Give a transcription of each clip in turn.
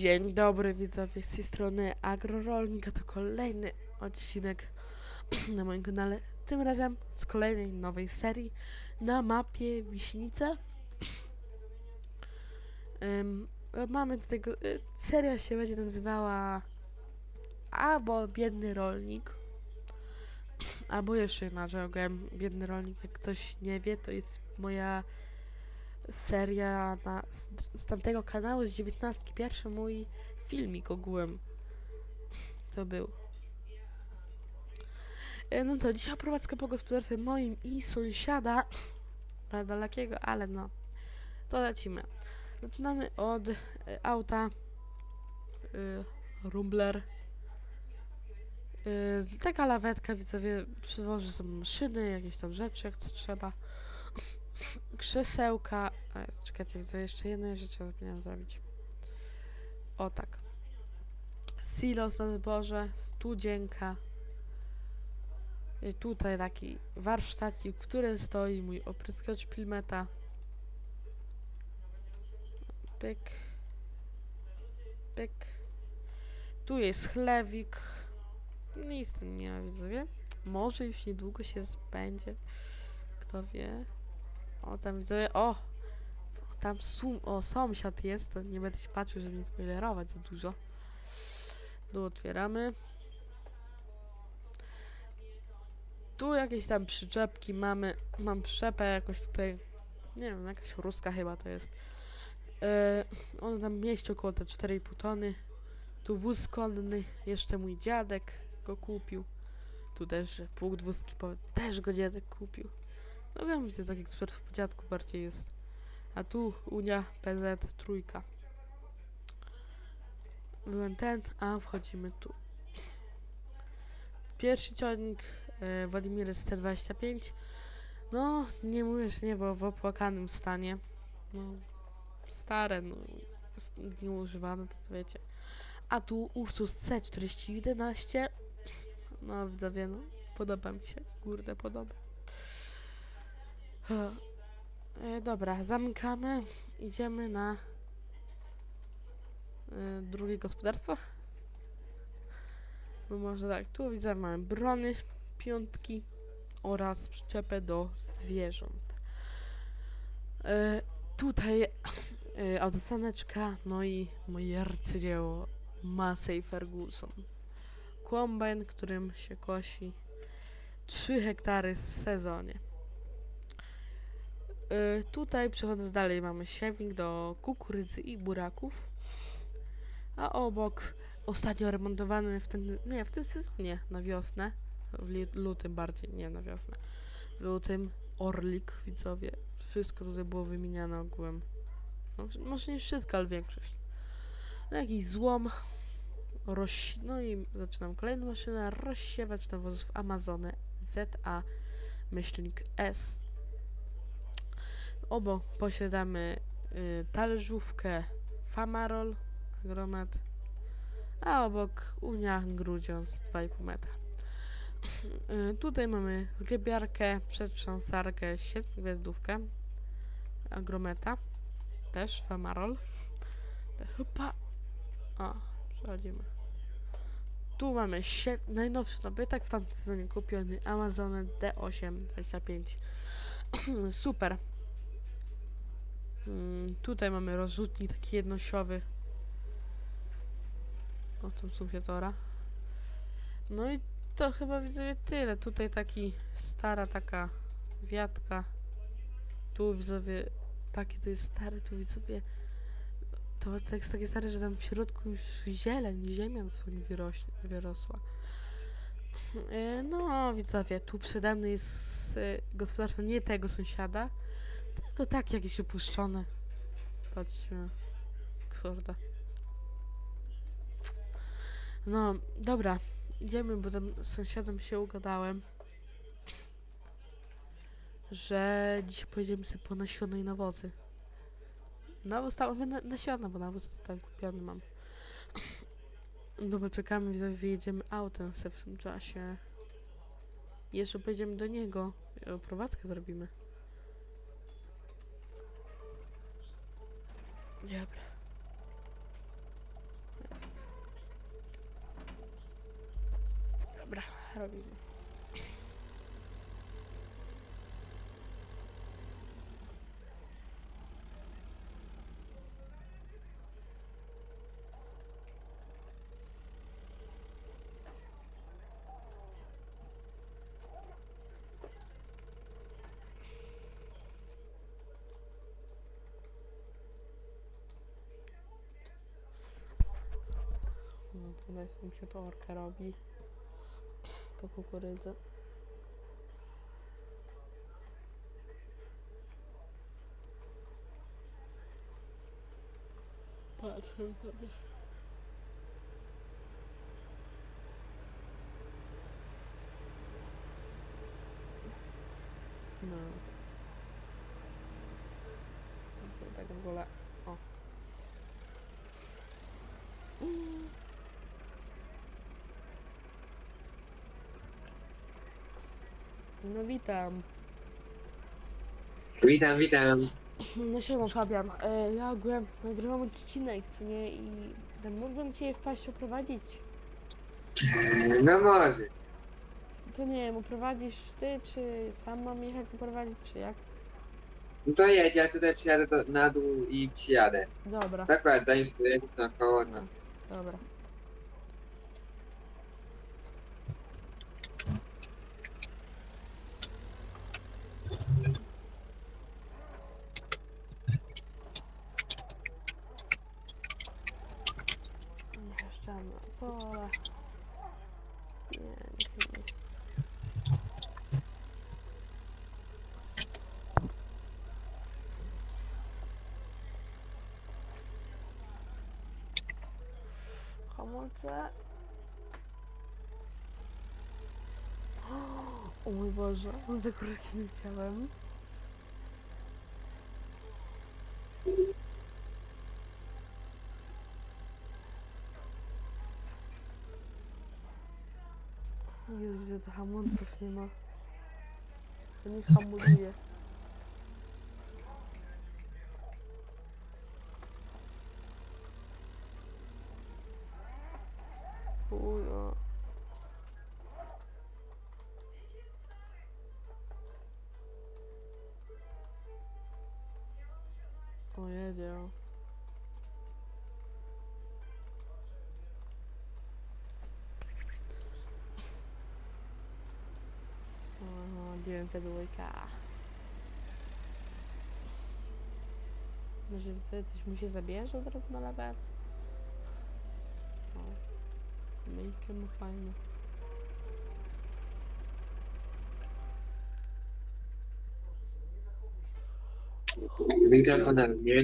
Dzień dobry widzowie, z tej strony Agrorolnik, a to kolejny odcinek na moim kanale. Tym razem z kolejnej nowej serii na mapie Wiśnica. Ym, mamy tego, y, seria się będzie nazywała albo Biedny Rolnik, albo jeszcze inaczej, ogółem Biedny Rolnik, jak ktoś nie wie, to jest moja seria na, z, z tamtego kanału, z 19. Pierwszy mój filmik ogółem. To był. E, No to dzisiaj prowadzka po gospodarstwie moim i sąsiada. Dalekiego, ale no. To lecimy. Zaczynamy od e, auta. Y, Rumbler. Y, taka lawetka, widzowie, przywoży są maszyny, jakieś tam rzeczy, jak to trzeba krzesełka. A, czekajcie, widzę jeszcze jednej rzeczy, zapomniałam zrobić. O tak. Silos na zboże, studzienka. I tutaj taki warsztacik, w którym stoi mój opryskacz pilmeta. Pyk. Pyk. Tu jest chlewik. Nic nie ma, widzowie. Może już niedługo się zbędzie. Kto wie. O, tam widzę, o! Tam sum, o, sąsiad jest, to nie będę się patrzył, żeby nie spoilerować za dużo. Tu otwieramy. Tu jakieś tam przyczepki mamy. Mam przyczepę jakoś tutaj, nie wiem, jakaś ruska chyba to jest. Yy, tam mieści około te 4,5 tony. Tu wóz konny, jeszcze mój dziadek go kupił. Tu też pług dwuskipowy, też go dziadek kupił. No wiem, że tak ekspertów po dziadku bardziej jest. A tu Unia PZ trójka. Byłem ten, a wchodzimy tu. Pierwszy ciągnik e, Władimir C25. No, nie mówię, że nie było w opłakanym stanie. No, stare, no, nieużywane, to, to wiecie. A tu Ursus C4011. No, widzowie, no, podoba mi się. Kurde, podoba. E, dobra, zamykamy. Idziemy na e, drugie gospodarstwo. No może tak, tu widzę mamy brony, piątki oraz przyczepę do zwierząt. E, tutaj e, autosaneczka, no i moje arcydzieło Massey Ferguson. Kombajn, którym się kosi 3 hektary w sezonie. Y, tutaj przechodząc dalej mamy siewnik do kukurydzy i buraków. A obok ostatnio remontowany w tym, nie, w tym sezonie na wiosnę, w lutym bardziej, nie na wiosnę, w lutym orlik, widzowie. Wszystko tutaj było wymieniane ogółem. No, może nie wszystko, ale większość. No, jakiś złom. Roś... No i zaczynam kolejną maszynę. Rozsiewacz nawozów Amazony ZA myślnik S. Obok posiadamy y, talerzówkę Famarol, agromet, a obok Unia Grudziądz 2,5 metra. Y, tutaj mamy zgrabiarkę, przetrząsarkę, siedmiogwiazdówkę, agrometa, też Famarol. Chyba... O, przechodzimy. Tu mamy najnowszy nabytek w tamtym sezonie kupiony Amazonę D825. Super. Mm, tutaj mamy rozrzutnik taki jednosiowy. O tym sufietora. No i to chyba widzę tyle. Tutaj taki stara taka wiatka. Tu widzowie taki to jest stary, tu widzowie to tak jest takie stare, że tam w środku już zieleń, ziemia wyrośnie, wyrosła. E, No, widzowie, tu przede mną jest e, gospodarstwo nie tego sąsiada, tylko tak jakieś opuszczone. Patrzcie. Kurde. No, dobra. Idziemy, bo tam z sąsiadem się ugadałem, że dzisiaj pojedziemy sobie po nasiona i nawozy. Nawóz tam, na, nasiona, bo nawóz to tam kupiony mam. No bo czekamy, wyjedziemy autem se w tym czasie. Jeszcze pojedziemy do niego. Prowadzkę zrobimy. Dobra. Dobra, robimy. No tutaj sąsiadorka robi po kukurydzy. Patrzę sobie. No. Co tak w ogóle? O. Mm. No witam. Witam, witam. No siema Fabian. E, ja ogółem nagrywam odcinek, co nie? I tam mógłbym Cię wpaść oprowadzić. No może. To nie wiem, oprowadzisz Ty, czy sam mam jechać oprowadzić, czy jak? No to jedź, ja tutaj przyjadę do, na dół i przyjadę. Dobra. Dokładnie, daj mi sobie jedziesz naokoło. No. dobra. Hamulce. O mój Boże, za kurki nie chciałem. Jezu, widzę, to hamulców nie ma. To nie hamuluje. Aha, 902. Może wtedy coś mu się zabierze od razu na level? O. Myjkę mu fajną. Witam ponownie.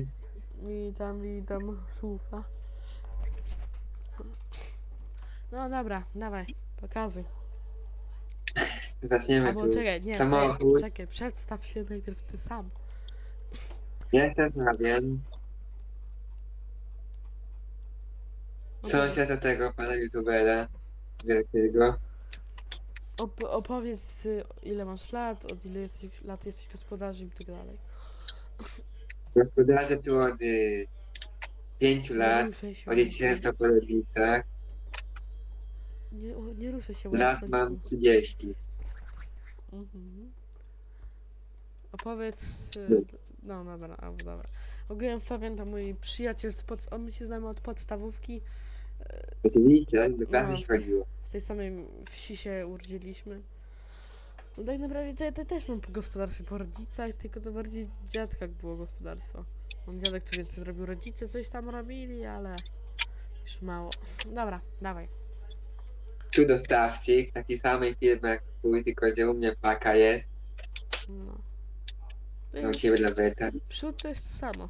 Witam, witam, szufa. No dobra, dawaj, pokazuj. Zaczniemy Albo tu. czekaj, nie, Samochód. czekaj, czekaj, przedstaw się najpierw ty sam. Jestem Fabian. Sąsiad do tego pana youtubera. Wielkiego. Op opowiedz y, ile masz lat, od ile jesteś lat jesteś gospodarzem i tak dalej. Gospodarzę tu od y, 5 Nie lat. ruszaj się. Odziedziczyłem to po rodzicach. Nie, o, nie ruszaj się. Lat mam 30. Mhm. Opowiedz. No. y, No dobra, albo dobra. Ogółem Fabian to mój przyjaciel z pod... On my się znamy od podstawówki. Oczywiście, do No. się chodziło. W tej samej wsi się urodziliśmy. No tak naprawdę to ja te- też mam po gospodarstwie po rodzicach, tylko to bardziej dziadkach było gospodarstwo. On dziadek tu więcej zrobił, rodzice coś tam robili, ale już mało. Dobra, dawaj. Tu dostawczyk, taki samej firmy jak twój, tylko że u mnie paka jest. No. To No u jest, ciebie laweta. przód to jest to samo.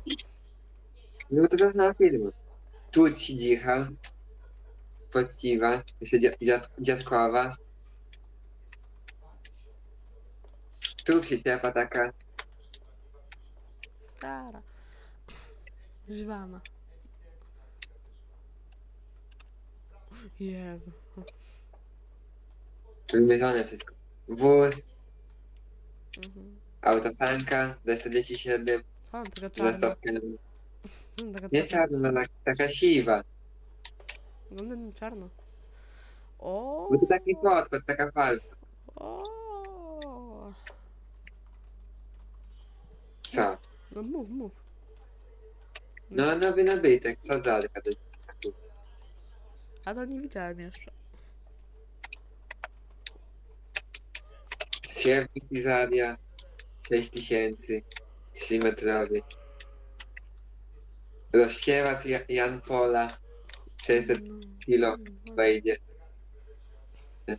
No to zaznała firma. Tu ci dzicha. Poczciwa. Jeszcze dzia- dziad, dziadkowa. Tu przyczepa taka. Stara. Żwana. Jezu. Wymierzone wszystko. Wóz, Mhm. autosanka, D47, O, taka za czarna. stopkiem. Mm, Taka Nie czarna. czarna, taka siwa. Wygląda na czarno. O. Bo to taki podkład, taka falka. O. Co? No mów, mów. No, nowy nabytek, sadzalka do A to nie widziałem jeszcze. Siewnik Izaria 6000 3 metrowy. Rozsiewacz Ja- Jan Pola 600 No, kilo no, wejdzie.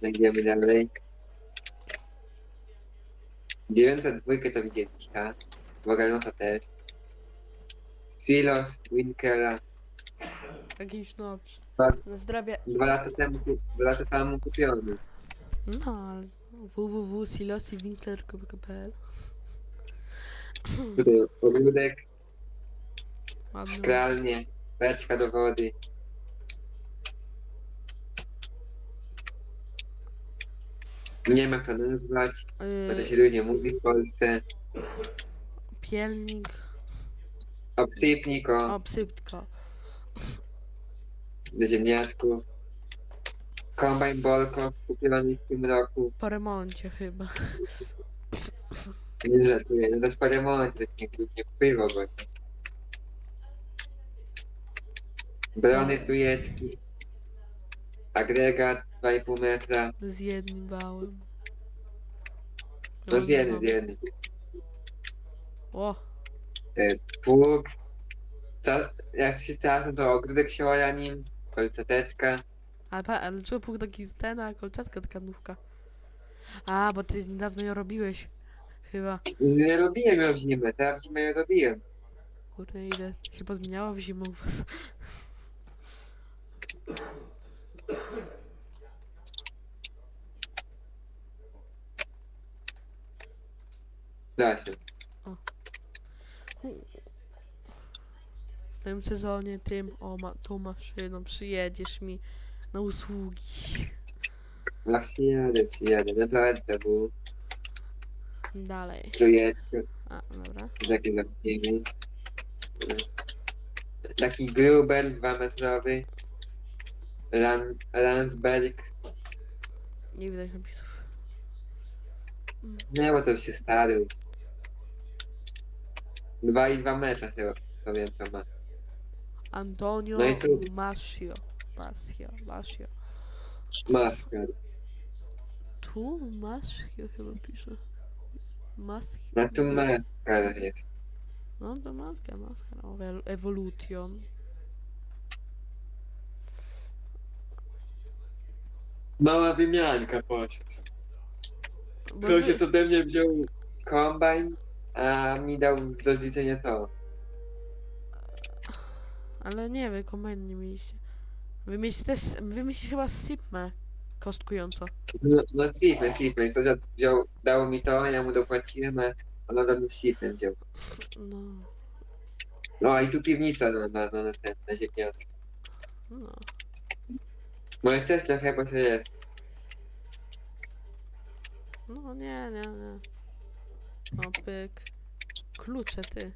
Idziemy dalej. 902 to widzieliście, tak? Boganota też. Filos, Winkera. Jakiś nowszy. Tak. Na zdrowie. Dwa lata temu, dwa lata temu kupiony. No, ale www.silosiwinkler.pl ogródek, Ładny. szklalnie, beczka do wody. Nie wiem jak to nazwać, bo to się Yy, różnie mówi w Polsce. pielnik. Obsypnik o, do ziemniaczków. Kombajn Bolko kupiony w tym roku. Po remoncie chyba. Nie żartuję, no też po remoncie, tak nie, nie kupuję w ogóle. Brony Stujecki. Agregat 2,5 metra. Z jednym bałem. No z jednym, z jednym. O, Pług. Co, jak się trafi, to ogródek się oja nim. Kolczateczka. Ale, pa, ale czemu pół taki ten, a kolczatka taka nówka? A, bo ty niedawno ją robiłeś. Chyba. Nie robiłem ją w zimę, teraz w zimę ją robiłem. Kurde, ile się pozmieniało w zimę u was. Da się. W tym sezonie tym, o, ma, tą maszyną przyjedziesz mi na usługi. A przyjadę, przyjadę. No to lecę, bo Dalej. Stujecki. A, dobra. Takie zamkniemy. Taki Gruber, 2 metrowy. Lan, Landsberg. Nie widać napisów. Nie, bo to już się stary. 2,2 metra chyba, to wiem, to ma. Antonio No i tu- Mascio. Mascio, Mascio. Maska. Tu Mascio chyba pisze. Mascio. No tu maska jest. No to maska, maska. No, Evo- Evolution. Mała wymianka poszła. Ktoś wy- ode mnie wziął kombajn, a mi dał do zliczenia to. Ale nie, wy kombajn nie mieliście. Wy mieliście też, wy mieliście chyba Sipmę kostkująco. No, no Stephen, Stephen, sąsiad wziął, dał mi to, ja mu dopłaciłem, a on ode mnie Stephen wziął. No, No i tu piwnica na, na, na, na, ten, na ziemniacy. no. Moje chcesz trochę, bo to jest. No nie, nie, nie. O, pyk. Klucze, ty.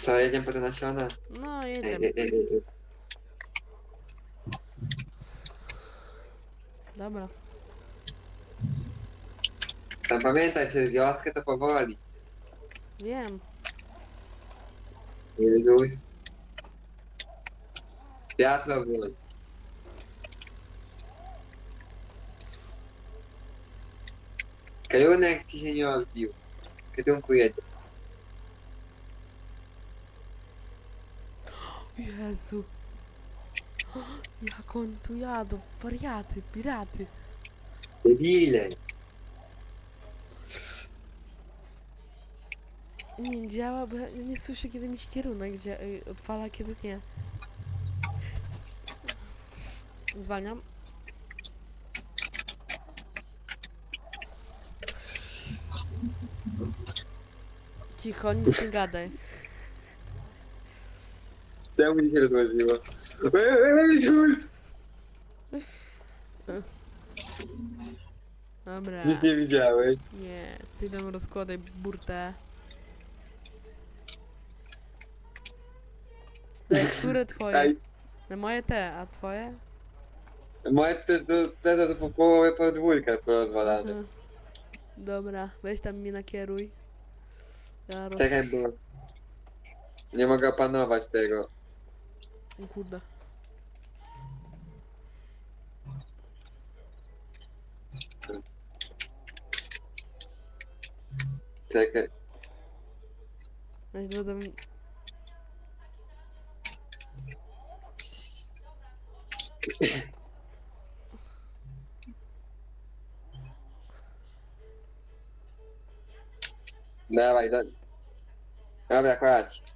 Co, jedziemy po te nasiona? No, Ej, jedziemy. ej, ej, ej. Dobra. Tam pamiętaj, przez wioskę to powoli. Wiem. Jezus. Światło włącz. Kierunek ci się nie odbił. Kierunku jedzie. Jezu. Jak on tu jadą? Wariaty, piraty. Debile. Nie działa, bo ja nie słyszę kiedy mi się kierunek gdzie y, odpala, kiedy nie. Zwalniam. Cicho, nic nie gadaj. Czemu mi się? Jezus! Dobra. Nic nie widziałeś. Nie, ty tam rozkładaj burtę. Ej, które twoje? Aj, No moje te, a twoje? Moje to, to, to, to po połowie podwórka porozwalane. Aha. Dobra, weź tam mnie nakieruj. Ja roz... Czekaj, bo nie mogę opanować tego. Kurde. Czekaj. Weź dodam... Dawaj, do... Dobra, kładź.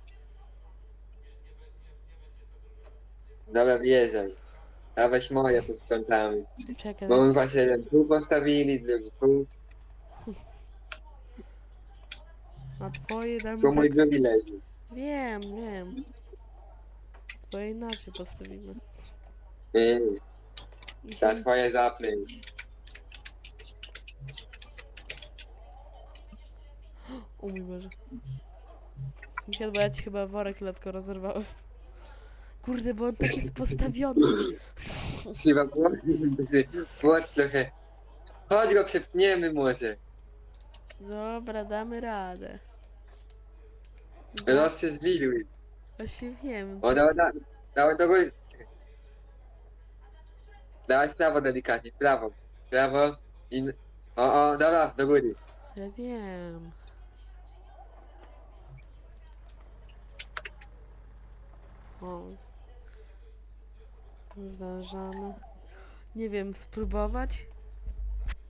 Dobra, wjeżdżaj. A weź moje posprzątamy. Czekaj, Bo my właśnie jeden tu postawili, drugi tu. a twoje dam Tu mój tak... drugi leży. Wiem, wiem. Twoje inaczej postawimy. I ta się- twoje zapnę już. O mój Boże. Sąsiad, bo ja ci chyba worek letko rozerwałem. Kurde, bo on tak jest postawiony. Chyba płot, trochę. Chodź go przepchniemy może. Dobra, damy radę. Los się zwiduj. Właśnie wiem. O, dawaj, dawaj, dawaj do góry. Dawaj w prawo delikatnie, w prawo. W prawo i... O, o, dobra, do góry. Ja wiem. O. z- Zwężamy. Nie wiem, spróbować?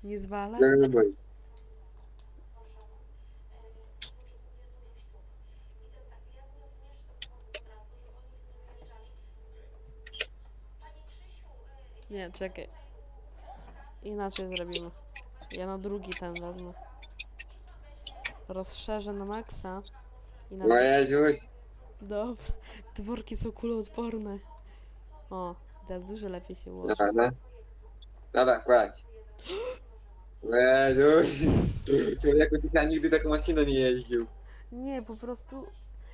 Nie zwalę? Góry. Nie, czekaj. Inaczej zrobimy. Ja na drugi ten wezmę. Rozszerzę na maksa. I na... O Jezus. Dobra. Te worki są kuloodporne. O, teraz dużo lepiej się ułoży. Dobra, no. Dobra, kładź. Jezus. Człowieku, ty chyba nigdy taką mašiną nie jeździł. Nie, po prostu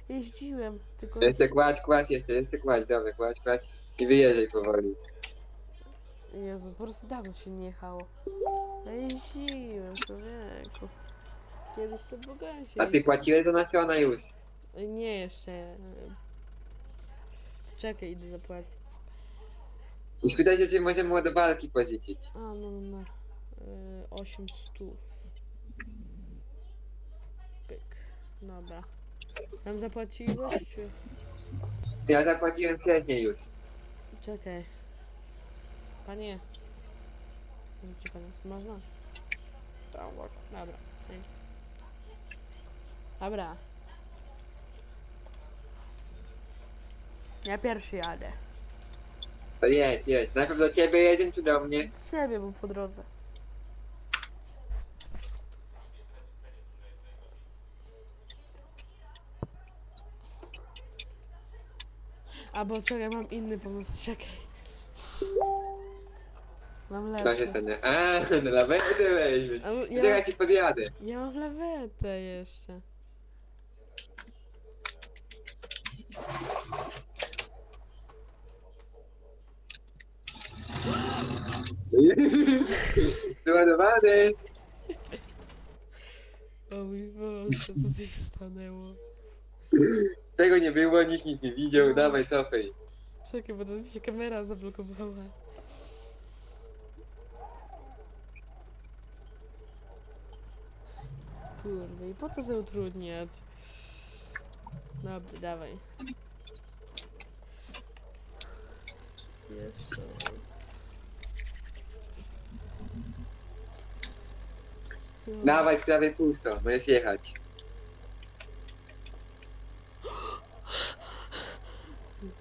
jeździłem, tylko... Jeszcze kładź, kładź jeszcze, jeszcze kładź, dobra, kładź, kładź. I wyjeżdżaj powoli. Jezu, po prostu dawno się nie jechało. Ja jeździłem, człowieku. Kiedyś to bogacie. A ty płaciłeś do nasiona już. Nie, jeszcze. Czekaj, idę zapłacić. I spytaj się, czy możemy ładowarki pożyczyć. A, no, no, no. Yy, 8 stów. Pyk. Dobra. Tam zapłaciłeś, czy... Ja zapłaciłem wcześniej już. Czekaj. Panie. Gdzie pan jest? Można? Tam, obok. Dobra. dzięki. Dobra. Ja pierwszy jadę. To jedź, jedź. Najpierw do ciebie jeden czy do mnie? Do ciebie, bo po drodze. A bo czekaj, mam inny pomysł, czekaj. Mam Co się lepszy. stanie? A, lawetę weźmiesz. A, Ja... ci podjadę. ja mam lawetę jeszcze. Załadowany. O mój Boże, co ci się stanęło? Tego nie było, nikt nic nie widział. No. Dawaj, cofaj. Czekaj, bo to mi się kamera zablokowała. Kurde, i po co się utrudniać? Dobra, dawaj. Jeszcze. Dawaj, sprawie pusto. Możesz jechać.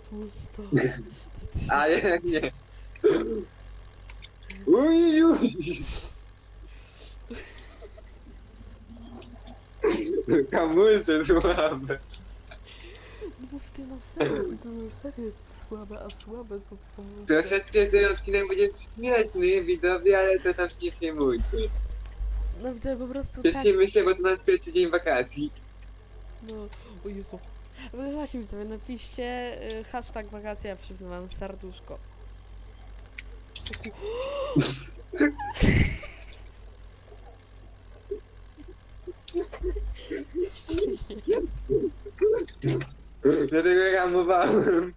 Pusto. A nie, nie. Uj, uj. Hamulce słabe. No bo w tym na serio, to na serio słabe, a słabe są hamulce. Troszeczkę ten odcinek będzie śmieszny, widzowie, ale to tam się nie przejmujcie. No widzę po prostu tak. Cieszymy się, bo to nasz pierwszy dzień wakacji. No, o Jezu. No właśnie mi sobie napiszcie y, hashtag wakacja, przypnę wam serduszko. Dlatego ramowałem.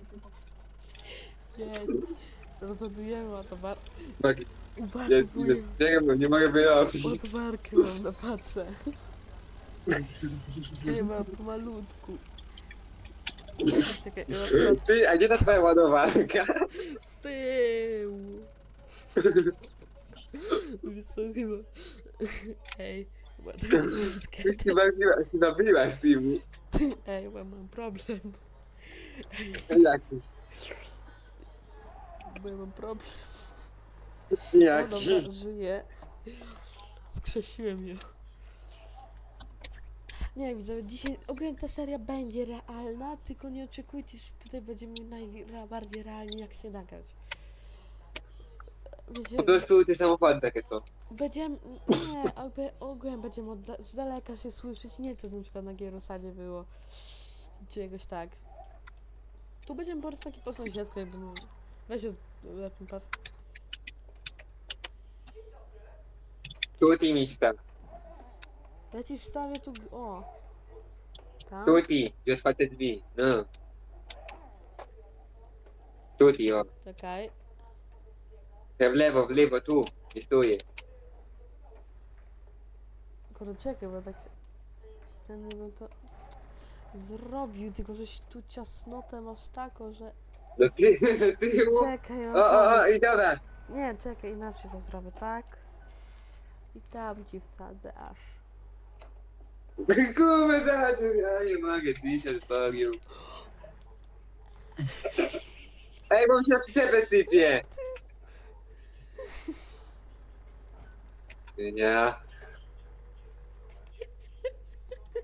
Jedź. Rozładujemy ładowarkę. Tak, ja Ładuję. zbieram, bo nie mogę wyrobić. Ładowarkę mam na patrze. Mam pomalutku. Czekaj, rozkład Ty, a gdzie ta twoja ładowarka? z tyłu. Wiesz co, chyba... Ej, ładowarkę. Chyba, chyba, chyba była z tym. Ej, bo mam problem. Jaki? Bo ja mam problem. No Jaki? dobra, żyję. Skrzesiłem ją. Nie widzę, dzisiaj ogólnie ta seria będzie realna, tylko nie oczekujcie, że tutaj będziemy najbardziej realni jak się nagrać. Wiecie, Po prostu te samochody takie to. będziemy, nie, jakby ogólnie będziemy od da- z daleka się słyszeć, nie to na przykład na Gierosadzie było, czy jakoś tak. Tu będziemy po prostu taki po sąsiedzku, jakby no, weź od lepiej pas. Tu ty mi wstaw. Ja ci wstawię tu. O! Tam? Tu ty, gdzie otwarte drzwi. No. Tu ty, o. Czekaj. Ja w lewo, w lewo, tu. Nie stoję. Kurde, czekaj, bo tak. Nie bym to zrobił, tylko żeś tu ciasnotę masz taką, że. Do tyłu. Czekaj, mam O, o, o, pomysł. i dobra. Nie, czekaj, inaczej to zrobię, tak? I tam ci wsadzę aż. Kurwa, zaczął, ja nie mogę, się rozbawił. Ej, bo mi się na przyczepę sypie. Nie.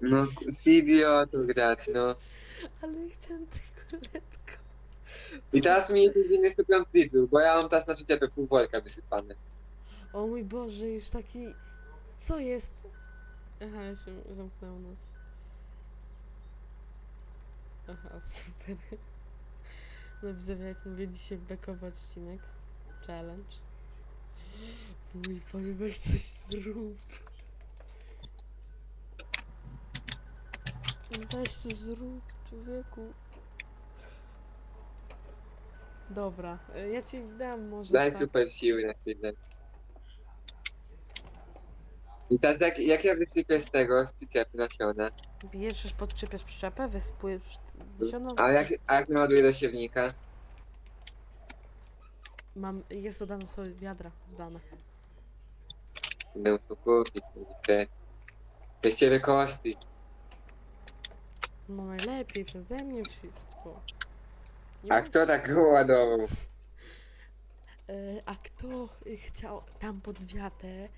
No, z idiotą grać, no. Ale chciałam tylko letko. I teraz mi jest winny 105 litrów, bo ja mam teraz na przyczepę pół worka wysypane. O mój Boże, już taki. Co jest? Aha, się zamknęło nas. Aha, super. No widzę, jak mówię dzisiaj bekowy odcinek. Challenge. Mój Boże, weź coś zrób. Weź coś zrób, człowieku. Dobra, y, ja ci dam może. Daj tak. super siły na chwilę. I teraz jak, jak ja wysypię z tego, z przyczepy nasiona, Bierzesz, podczepiasz przyczepę, wyspujesz sioną. a jak, a jak naładuję do siewnika, Mam, jest dodane sobie wiadra, zdane. będę to kupić, te, te z ciebie koszty. No najlepiej, przeze mnie wszystko. Nie A kto tak ładował? E, a kto chciał tam pod wiatę,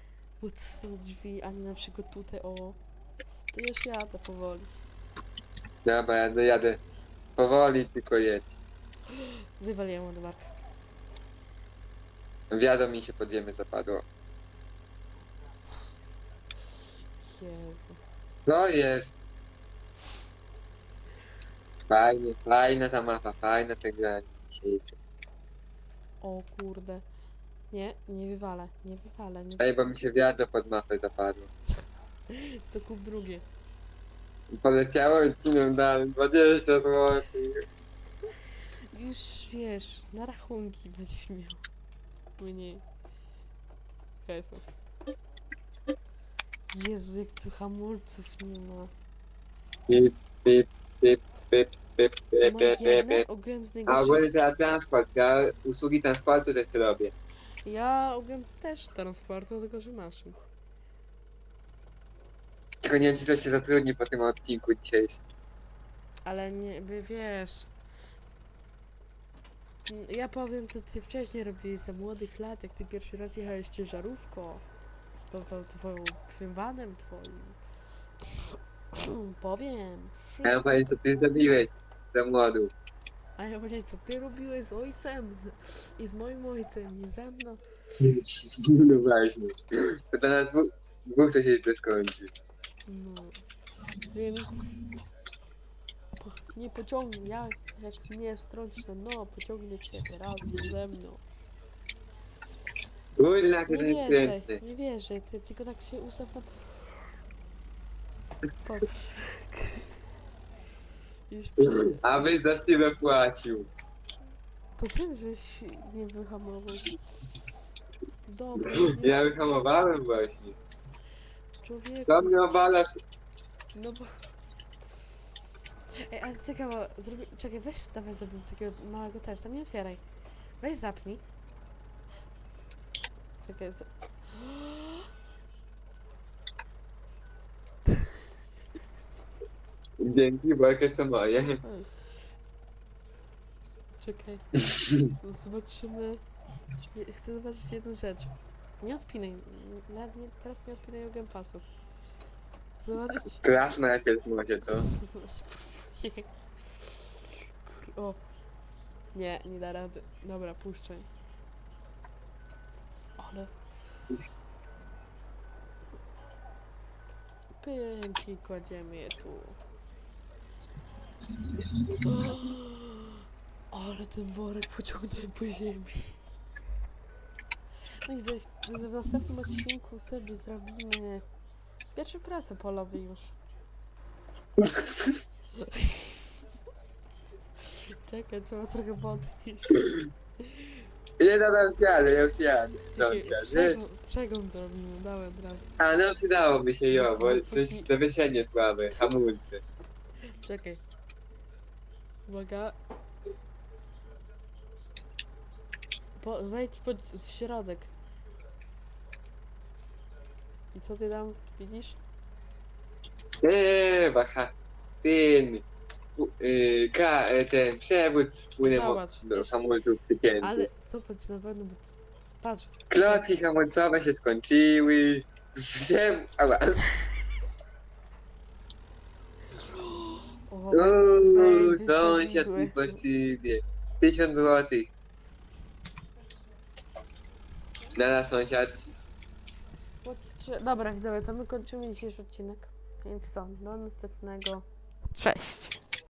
pod sto drzwi, a nie na przykład tutaj, o. To już jadę powoli. Dobra, ja dojadę. Powoli tylko jedź. Wywaliłem ładowarkę. Wiadomo mi się pod ziemię zapadło. Jezu. No jest. Fajnie, fajna ta mapa, fajna ta gra. O kurde. Nie, nie wywalę, nie wywalę. Nie... Ej, bo mi się wiadro pod mapę zapadło. To kup drugie. Poleciało i ci nam dałem 20 zł. Już wiesz, na rachunki będziesz miał. Mniej. Jezu. Jezu, jak tu hamulców nie ma. Pip, pip, pip, pip, pip, pip, pip, pip, z A ogólnie teraz transport, ja usługi transportu też robię. Ja ogółem też transportu, tylko że maszyn. Tylko nie wiem, czy to się zatrudni po tym odcinku dzisiejszym. Ale nie, by wiesz. Mm, Ja powiem, co ty wcześniej robiłeś za młodych lat, jak ty pierwszy raz jechałeś ciężarówką. To, to twoją tym vanem twoim. powiem. A ja wszystko. ty zrobiłeś za młodu. A ja powiedzieć, co ty robiłeś z ojcem i z moim ojcem i ze mną. No właśnie. To nas dwóch, dwóch to się źle skończy. No. Więc po- nie pociągnę, ja jak mnie strącisz, to no, pociągnę cię razem ze mną. Kurna, jak Nie jest wierzę, piękny. nie wierzę, ty tylko tak się ustaw na... Patrz. A wy za siebie płacił. To ty, żeś nie wyhamował. Dobra, Ja wyhamowałem właśnie. człowieku, To mnie obala. no bo... Ej, ale ciekawe, zrobi... czekaj, weź, dawaj zrobimy takiego małego testa, nie otwieraj. Weź zapnij. Czekaj, z... Dzięki, bo jakie są moje. Czekaj. Zobaczymy. Je- Chcę zobaczyć jedną rzecz. Nie odpinaj. Nawet nie, teraz nie odpinaj Game Passu. Zobaczyć. Straszne co? Spróbuję. Kur- O. Nie, nie da rady. Dobra, puszczaj. Ale. Pięknie kładziemy je tu. Ale ten worek pociągnąłem po ziemi. No i za- w następnym odcinku sobie zrobimy pierwsze prace polowe już. Czekaj, trzeba trochę podnieść. Nie, no, no, już jadę, ja już jadę. Dobra, wiesz? Przegląd, zrobimy, dałem razu. A no, przydałoby się jo, bo coś zawieszenie słabe, hamulce. Czekaj. Uwaga. Po, wejdź pod, w środek. I co ty tam widzisz? Eee, waha. Ten. u- y, Ka, e, ten przewód spłynął Zobacz, do wiesz, hamulców przycięty. Ale zobacz na pewno, bo c- patrz. Klocki hamulcowe się skończyły. Zem, ała. Uuu, będzie sąsiad sobie mi potrzebie. Tysiąc złotych. Nada sąsiad. Dobra, widzowie, to my kończymy dzisiejszy odcinek. Więc co, do następnego. Cześć!